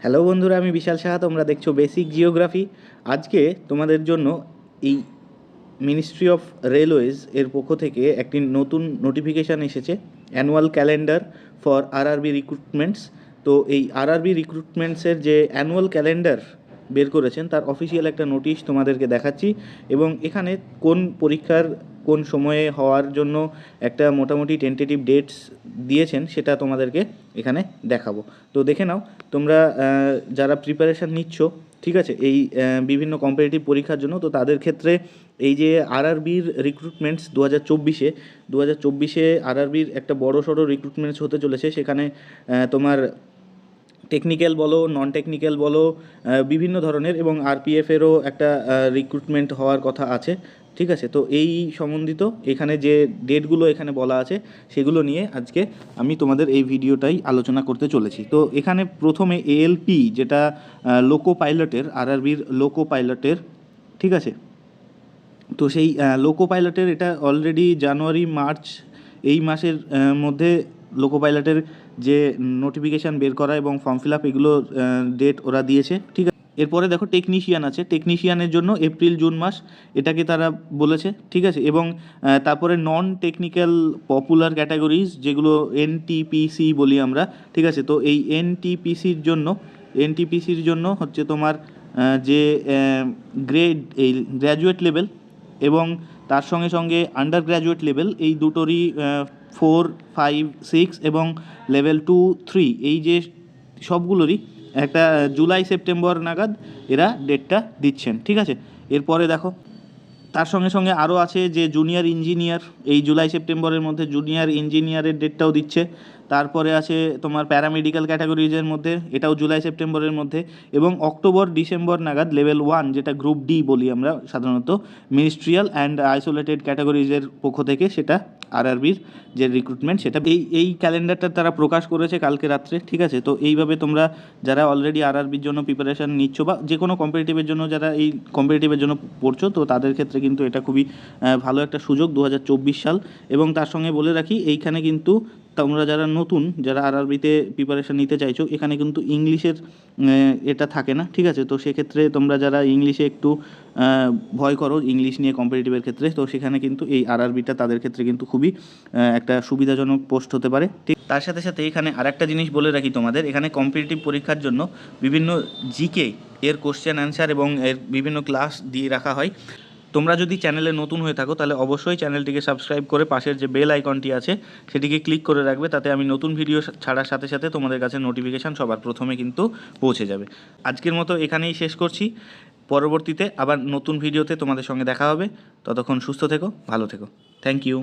Hello বন্ধুরা, আমি বিশাল সাহা, তোমরা দেখছ বেসিক জিওগ্রাফি আজকে তোমাদের জন্য এই মিনিস্ট্রি অফ রেলওয়েজ এর পক্ষ থেকে একটি নতুন নোটিফিকেশান এসেছে annual calendar for RB recruitments তো এই আরআরবি রিক্রুটমেন্টসের যে অ্যানুয়াল ক্যালেন্ডার বের করেছেন, তার অফিসিয়াল একটা নোটিশ তোমাদেরকে দেখাচ্ছি এবং এখানে কোন পরীক্ষার কোন সময়ে হওয়ার জন্য একটা মোটামুটি টেন্টেটিভ ডেটস দিয়েছেন সেটা তোমাদেরকে এখানে দেখাবো। তো দেখে নাও, তোমরা যারা প্রিপারেশান নিচ্ছ, ঠিক আছে, এই বিভিন্ন কম্পিটিটিভ পরীক্ষার জন্য, তো তাদের ক্ষেত্রে এই যে আরআরবির রিক্রুটমেন্টস দু হাজার চব্বিশে দু হাজার চব্বিশে আরআরবির একটা বড় সড়ো রিক্রুটমেন্টস হতে চলেছে, সেখানে তোমার টেকনিক্যাল বলো নন টেকনিক্যাল বলো বিভিন্ন ধরনের এবং আরপিএফেরও একটা রিক্রুটমেন্ট হওয়ার কথা আছে, ঠিক আছে? তো এই সম্বন্ধিত এখানে যে ডেটগুলো এখানে বলা আছে, সেগুলো নিয়ে আজকে আমি তোমাদের এই ভিডিওটাই আলোচনা করতে চলেছি। তো এখানে প্রথমে এএলপি যেটা লোকো পাইলটের আরআরবির লোকো পাইলটের ঠিক আছে? তো সেই লোকো পাইলটের এটা অলরেডি জানুয়ারি মার্চ এই মাসের মধ্যে লোকো পাইলটের যে নোটিফিকেশান বের করা এবং ফর্ম ফিল আপ এগুলো ডেট ওরা দিয়েছে, ঠিক আছে? এরপরে দেখো টেকনিশিয়ান আছে। টেকনিশিয়ানের জন্য এপ্রিল জুন মাস, এটাকে তারা বলেছে, ঠিক আছে? এবং তারপরে নন টেকনিক্যাল পপুলার ক্যাটাগরিজ যেগুলো এনটিপিসি বলি আমরা, ঠিক আছে? তো এই এনটিপিসির জন্য এনটিপিসির জন্য হচ্ছে তোমার যে গ্রেড এই গ্র্যাজুয়েট লেভেল এবং তার সঙ্গে সঙ্গে আন্ডার গ্র্যাজুয়েট লেভেল এই দুটোরই ফোর, ফাইভ, সিক্স এবং লেভেল টু, থ্রি। এই যে সবগুলোরই একটা জুলাই, সেপ্টেম্বর নাগাদ এরা ডেটটা দিচ্ছেন, ঠিক আছে? এরপরে দেখো, তার সঙ্গে সঙ্গে আরও আছে যে জুনিয়র ইঞ্জিনিয়ার, এই জুলাই, সেপ্টেম্বরের মধ্যে জুনিয়র ইঞ্জিনিয়ারের ডেটটাও দিচ্ছে। তারপরে আছে তোমার প্যারামেডিক্যাল ক্যাটাগরিজের মধ্যে, এটাও জুলাই, সেপ্টেম্বরের মধ্যে এবং অক্টোবর, ডিসেম্বর নাগাদ লেভেল ওয়ান, যেটা গ্রুপ ডি বলি আমরা সাধারণত, মিনিস্ট্রিয়াল অ্যান্ড আইসোলেটেড ক্যাটাগরিজের পক্ষ থেকে সেটা আরআরবির যে রিক্রুটমেন্ট সেটা এই এই ক্যালেন্ডারটা তারা প্রকাশ করেছে কালকে রাত্রে, ঠিক আছে? তো এইভাবে তোমরা যারা অলরেডি আরআরবির জন্য প্রিপারেশান নিচ্ছ বা যে কোনো কম্পিটিটিভের জন্য যারা এই কম্পিটিটিভের জন্য পড়ছো, তো তাদের ক্ষেত্রে কিন্তু এটা খুবই ভালো একটা সুযোগ দু হাজার চব্বিশ সাল। এবং তার সঙ্গে বলে রাখি, এইখানে কিন্তু তোমরা যারা নতুন, যারা আরআরবিতে প্রিপারেশান নিতে চাইছো, এখানে কিন্তু ইংলিশের এটা থাকে না, ঠিক আছে? তো সেক্ষেত্রে তোমরা যারা ইংলিশে একটু ভয় করো, ইংলিশ নিয়ে কম্পিটিটিভের ক্ষেত্রে, তো সেখানে কিন্তু এই আরআরবিটা তাদের ক্ষেত্রে কিন্তু খুবই একটা সুবিধাজনক পোস্ট হতে পারে। ঠিক, তার সাথে সাথে এখানে আরেকটা জিনিস বলে রাখি তোমাদের, এখানে কম্পিটিটিভ পরীক্ষার জন্য বিভিন্ন জিকে এর কোশ্চেন অ্যান্সার এবং এর বিভিন্ন ক্লাস দিয়ে রাখা হয়। তোমরা যদি চ্যানেলে নতুন হয়ে থাকো, তাহলে অবশ্যই চ্যানেলটিকে সাবস্ক্রাইব করে পাশের যে বেল আইকনটি আছে, সেটিকে ক্লিক করে রাখবে, তাতে আমি নতুন ভিডিও ছাড়ার সাথে সাথে তোমাদের কাছে নোটিফিকেশান সবার প্রথমে কিন্তু পৌঁছে যাবে। আজকের মতো এখানেই শেষ করছি। পরবর্তীতে আবার নতুন ভিডিওতে তোমাদের সঙ্গে দেখা হবে। ততক্ষণ সুস্থ থেকো, ভালো থেকো। Thank you